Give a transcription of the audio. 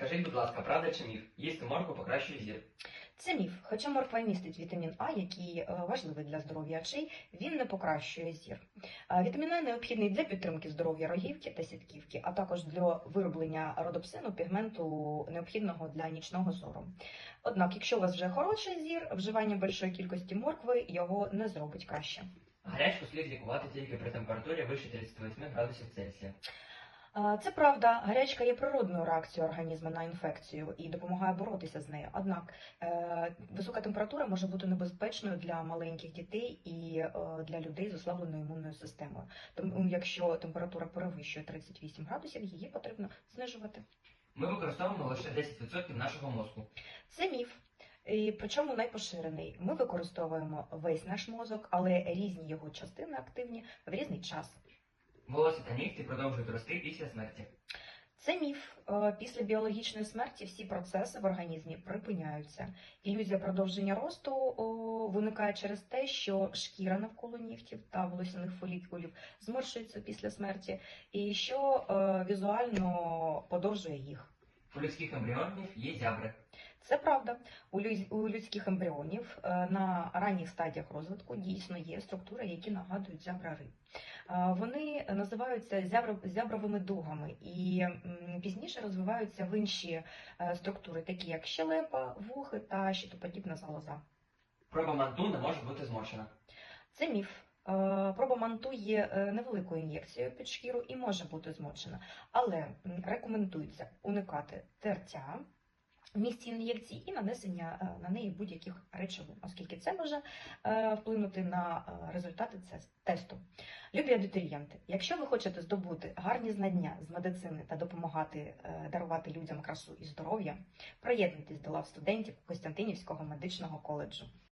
Скажіть, будь ласка, правда чи міф? Їсти моркву покращує зір. Це міф, хоча морква і містить вітамін А, який е, важливий для здоров'я очей, він не покращує зір. Вітамін А необхідний для підтримки здоров'я рогівки та сітківки, а також для вироблення родопсину, пігменту, необхідного для нічного зору. Однак, якщо у вас вже хороший зір, вживання більшої кількості моркви його не зробить краще. Гарячку слід лікувати тільки при температурі вище 38 градусів Цельсія. Це правда, гарячка є природною реакцією організму на інфекцію і допомагає боротися з нею. Однак е, висока температура може бути небезпечною для маленьких дітей і е, для людей з ослабленою імунною системою. Тому, якщо температура перевищує 38 градусів, її потрібно знижувати. Ми використовуємо лише 10% нашого мозку. Це міф. І причому найпоширений. Ми використовуємо весь наш мозок, але різні його частини активні в різний час. Волосся та нігті продовжують рости після смерті. Це міф. Е, Після біологічної смерті всі процеси в організмі припиняються. Ілюзія продовження росту виникає через те, що шкіра навколо нігтів та волосяних фолікулів зморшується після смерті, і що е, візуально подовжує їх. У людських ембріонів є зябри. Це правда. У людських ембріонів е, на ранніх стадіях розвитку дійсно є структури, які нагадують зябрари. Е, Вони називаються зябро- зябровими дугами і пізніше розвиваються в інші е, структури, такі як щелепа, вухи та щитоподібна залоза. Проба манту не може бути змочена. Це міф. Проба манту є невеликою ін'єкцією під шкіру і може бути змочена, але рекомендується уникати тертя в місці ін'єкції і нанесення е, на неї будь-яких речовин, оскільки це може е, вплинути на е, результати тесту. Любі абітурієнти, якщо ви хочете здобути гарні знання з медицини та допомагати дарувати людям красу і здоров'я, приєднуйтесь до лав студентів Костянтинівського медичного коледжу.